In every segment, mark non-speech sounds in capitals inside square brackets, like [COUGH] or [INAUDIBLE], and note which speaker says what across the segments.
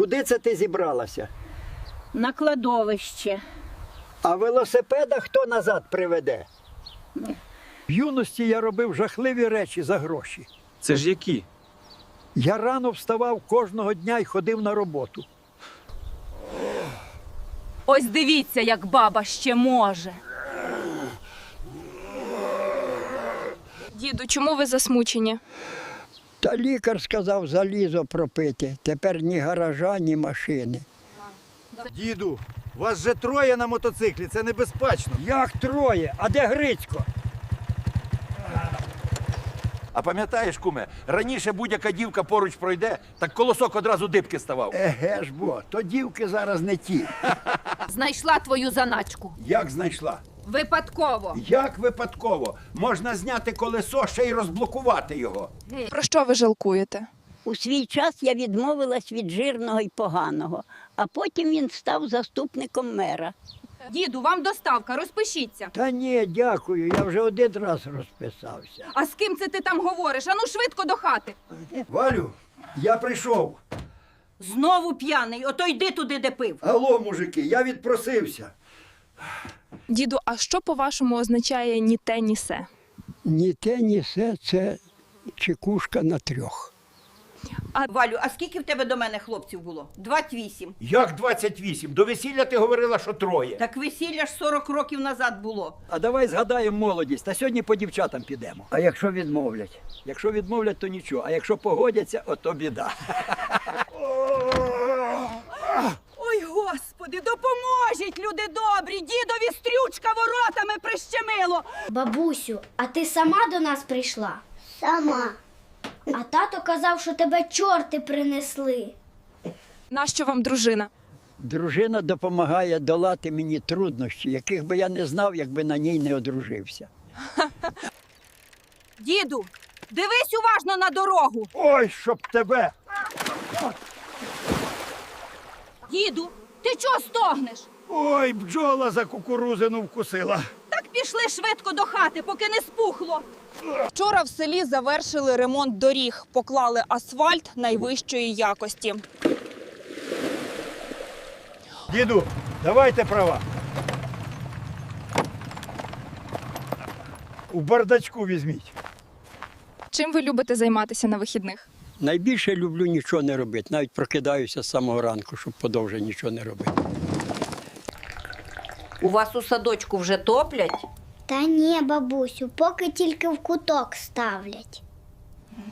Speaker 1: Куди це ти зібралася?
Speaker 2: На кладовище.
Speaker 1: А велосипеда хто назад приведе? В юності я робив жахливі речі за гроші.
Speaker 3: Це ж які?
Speaker 1: Я рано вставав кожного дня і ходив на роботу.
Speaker 4: Ось дивіться, як баба ще може.
Speaker 5: Діду, чому ви засмучені?
Speaker 1: Та лікар сказав залізо пропити. Тепер ні гаража, ні машини.
Speaker 6: Діду, вас же троє на мотоциклі, це небезпечно.
Speaker 1: Як троє? А де Грицько?
Speaker 7: А пам'ятаєш, куме, раніше будь-яка дівка поруч пройде, так колосок одразу дибки ставав.
Speaker 1: Еге ж бо, то дівки зараз не ті.
Speaker 4: Знайшла твою заначку.
Speaker 7: Як знайшла?
Speaker 4: Випадково.
Speaker 7: Як випадково? Можна зняти колесо, ще й розблокувати його.
Speaker 5: Про що ви жалкуєте?
Speaker 2: У свій час я відмовилась від жирного і поганого, а потім він став заступником мера.
Speaker 4: Діду, вам доставка, розпишіться.
Speaker 1: Та ні, дякую, я вже один раз розписався.
Speaker 4: А з ким це ти там говориш? Ану швидко до хати.
Speaker 7: Валю, я прийшов.
Speaker 2: Знову п'яний, ото йди туди, де пив.
Speaker 7: Алло, мужики, я відпросився.
Speaker 5: Діду, а що по-вашому означає ні те, ні се?
Speaker 1: Ні те, ні се це чекушка на трьох.
Speaker 2: Валю, а скільки в тебе до мене хлопців було? 28.
Speaker 7: Як 28? До весілля ти говорила, що троє.
Speaker 2: Так весілля ж 40 років назад було.
Speaker 1: А давай згадаємо молодість, та сьогодні по дівчатам підемо. А якщо відмовлять? Якщо відмовлять, то нічого. А якщо погодяться, ото біда.
Speaker 4: Господи, допоможіть, люди добрі! Дідові стрючка воротами прищемило.
Speaker 8: Бабусю, а ти сама до нас прийшла? Сама. А тато казав, що тебе чорти принесли.
Speaker 5: Нащо вам дружина?
Speaker 1: Дружина допомагає долати мені труднощі, яких би я не знав, якби на ній не одружився. [LAUGHS]
Speaker 4: Діду, дивись уважно на дорогу.
Speaker 1: Ой, щоб тебе!
Speaker 4: Діду, ти чого стогнеш?
Speaker 6: Ой, бджола за кукурузину вкусила.
Speaker 4: Так пішли швидко до хати, поки не спухло.
Speaker 9: Вчора в селі завершили ремонт доріг, поклали асфальт найвищої якості.
Speaker 6: Діду, давайте права. У бардачку візьміть.
Speaker 5: Чим ви любите займатися на вихідних?
Speaker 1: Найбільше люблю нічого не робити. Навіть прокидаюся з самого ранку, щоб подовже нічого не робити.
Speaker 2: У вас у садочку вже топлять?
Speaker 8: Та ні, бабусю, поки тільки в куток ставлять.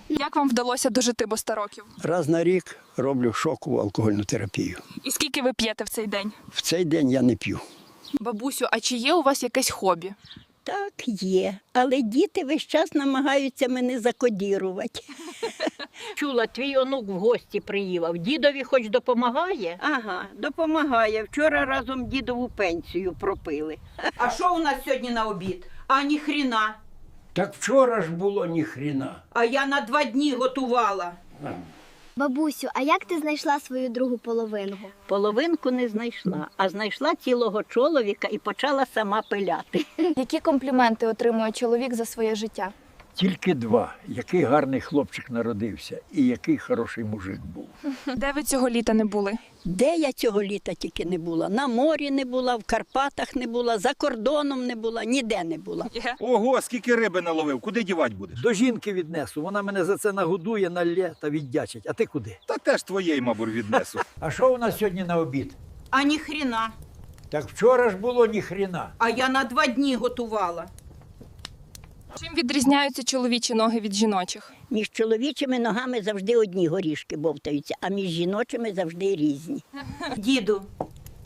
Speaker 5: Як вам вдалося дожити до 100 років?
Speaker 1: Раз на рік роблю шокову алкогольну терапію.
Speaker 5: І скільки ви п'єте в цей день?
Speaker 1: В цей день я не п'ю.
Speaker 5: Бабусю, а чи є у вас якесь хобі?
Speaker 2: Так, є. Але діти весь час намагаються мене закодірувати. [LAUGHS] Чула, твій онук в гості приїхав. Дідові хоч допомагає? Ага, допомагає. Вчора разом дідову пенсію пропили. А що у нас сьогодні на обід? А ні хріна.
Speaker 1: Так вчора ж було ніхріна.
Speaker 2: А я на два дні готувала.
Speaker 8: Бабусю, а як ти знайшла свою другу половинку?
Speaker 2: Половинку не знайшла, а знайшла цілого чоловіка і почала сама пиляти.
Speaker 5: Які компліменти отримує чоловік за своє життя?
Speaker 1: Тільки два. Який гарний хлопчик народився і який хороший мужик був.
Speaker 5: Де ви цього літа не були?
Speaker 2: Де я цього літа тільки не була? На морі не була, в Карпатах не була, за кордоном не була, ніде не була.
Speaker 3: Ого, скільки риби наловив, куди дівать будеш?
Speaker 1: До жінки віднесу, вона мене за це нагодує, налє та віддячить. А ти куди?
Speaker 3: Та теж твоєї, мабуть, віднесу. [LAUGHS]
Speaker 1: А що у нас сьогодні на обід?
Speaker 2: А ні хріна.
Speaker 1: Так вчора ж було ніхріна.
Speaker 2: А я на два дні готувала.
Speaker 5: Чим відрізняються чоловічі ноги від жіночих?
Speaker 2: Між чоловічими ногами завжди одні горішки бовтаються, а між жіночими завжди різні. [LAUGHS] Діду,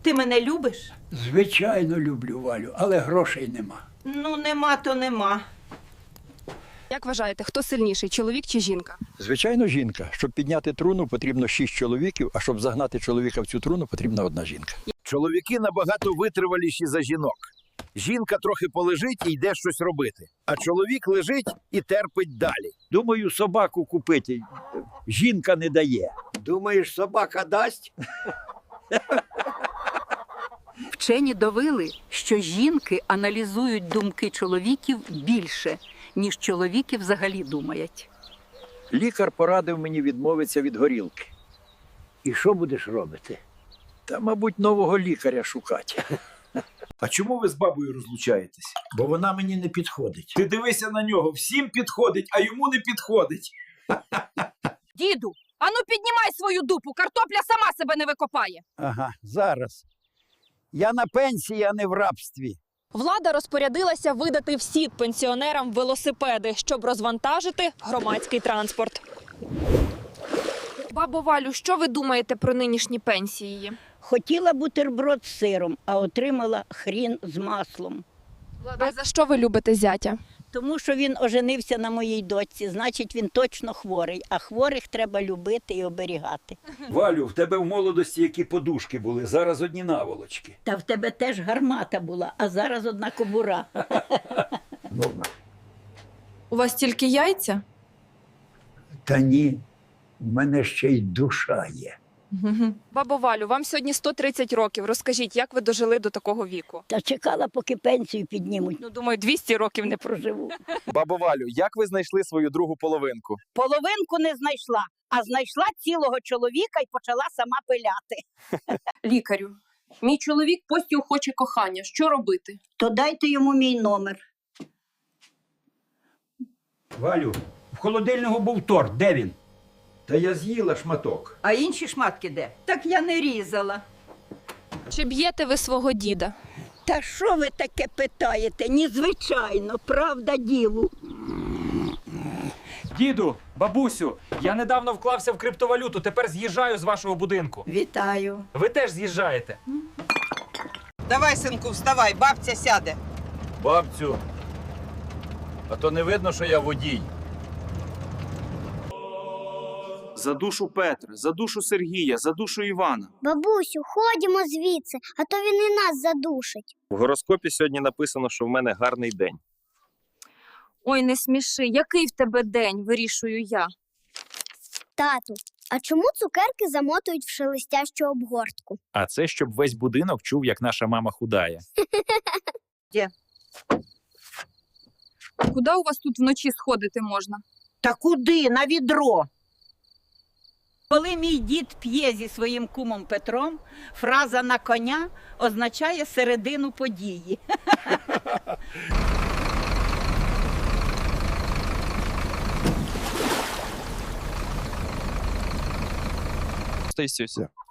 Speaker 2: ти мене любиш?
Speaker 1: Звичайно, люблю Валю, але грошей нема.
Speaker 2: Ну, нема, то нема.
Speaker 5: Як вважаєте, хто сильніший, чоловік чи жінка?
Speaker 1: Звичайно, жінка. Щоб підняти труну, потрібно шість чоловіків, а щоб загнати чоловіка в цю труну, потрібна одна жінка.
Speaker 7: Чоловіки набагато витриваліші за жінок. Жінка трохи полежить і йде щось робити, а чоловік лежить і терпить далі.
Speaker 1: Думаю, собаку купити. Жінка не дає. Думаєш, собака дасть?
Speaker 2: Вчені довели, що жінки аналізують думки чоловіків більше, ніж чоловіки взагалі думають.
Speaker 1: Лікар порадив мені відмовитися від горілки. І що будеш робити? Та, мабуть, нового лікаря шукати.
Speaker 7: А чому ви з бабою розлучаєтесь?
Speaker 1: Бо вона мені не підходить.
Speaker 7: Ти дивися на нього, всім підходить, а йому не підходить. [LAUGHS]
Speaker 4: Діду, ану піднімай свою дупу, картопля сама себе не викопає.
Speaker 1: Ага, зараз. Я на пенсії, а не в рабстві.
Speaker 9: Влада розпорядилася видати всім пенсіонерам велосипеди, щоб розвантажити громадський транспорт.
Speaker 5: Бабо Валю, що ви думаєте про нинішні пенсії?
Speaker 2: Хотіла бутерброд з сиром, а отримала хрін з маслом.
Speaker 5: А за що ви любите зятя?
Speaker 2: Тому що він оженився на моїй дочці, значить він точно хворий, а хворих треба любити і оберігати.
Speaker 1: Валю, в тебе в молодості які подушки були, зараз одні наволочки.
Speaker 2: Та в тебе теж гармата була, а зараз одна кобура. [LAUGHS]
Speaker 5: У вас тільки яйця?
Speaker 1: Та ні, в мене ще й душа є.
Speaker 5: Бабо Валю, вам сьогодні 130 років. Розкажіть, як ви дожили до такого віку?
Speaker 2: Та чекала, поки пенсію піднімуть.
Speaker 5: Ну, думаю, 200 років не
Speaker 2: Проживу. [LAUGHS]
Speaker 3: Бабо Валю, як ви знайшли свою другу половинку?
Speaker 2: Половинку не знайшла, а знайшла цілого чоловіка і почала сама пиляти. [LAUGHS]
Speaker 10: Лікарю, мій чоловік постійно хоче кохання. Що робити?
Speaker 2: То дайте йому мій номер.
Speaker 1: Валю, в холодильному був торт, де він? Та я з'їла шматок.
Speaker 2: А інші шматки де? Так я не різала.
Speaker 5: Чи б'єте ви свого діда?
Speaker 2: Та що ви таке питаєте? Ні, звичайно, правда ділу.
Speaker 3: Діду, бабусю, я недавно вклався в криптовалюту, тепер з'їжджаю з вашого будинку.
Speaker 2: Вітаю.
Speaker 3: Ви теж з'їжджаєте.
Speaker 11: Давай, синку, вставай, бабця сяде.
Speaker 7: Бабцю. А то не видно, що я водій.
Speaker 3: За душу Петра, за душу Сергія, за душу Івана.
Speaker 8: Бабусю, ходімо звідси, а то він і нас задушить.
Speaker 3: В гороскопі сьогодні написано, що в мене гарний день.
Speaker 4: Ой, не сміши, який в тебе день, вирішую я.
Speaker 8: Тату, а чому цукерки замотують в шелестящу обгортку?
Speaker 3: А це щоб весь будинок чув, як наша мама худає. [LAUGHS]
Speaker 4: Куди у вас тут вночі сходити можна?
Speaker 2: Та куди? На відро. Коли мій дід п'є зі своїм кумом Петром, фраза на коня означає середину події.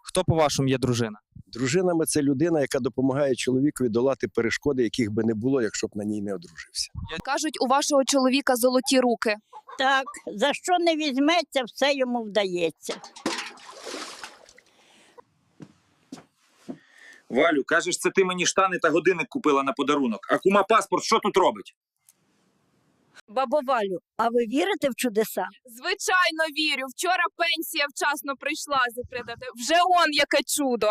Speaker 3: Хто, по-вашому, є дружина?
Speaker 6: Дружинами це людина, яка допомагає чоловікові долати перешкоди, яких би не було, якщо б на ній не одружився.
Speaker 5: Кажуть, у вашого чоловіка золоті руки.
Speaker 2: Так, за що не візьметься, все йому вдається.
Speaker 3: Валю, кажеш, це ти мені штани та годинник купила на подарунок. А кума паспорт що тут робить?
Speaker 2: Бабо Валю, а ви вірите в чудеса?
Speaker 5: Звичайно, вірю. Вчора пенсія вчасно прийшла запитати. Вже он яке чудо.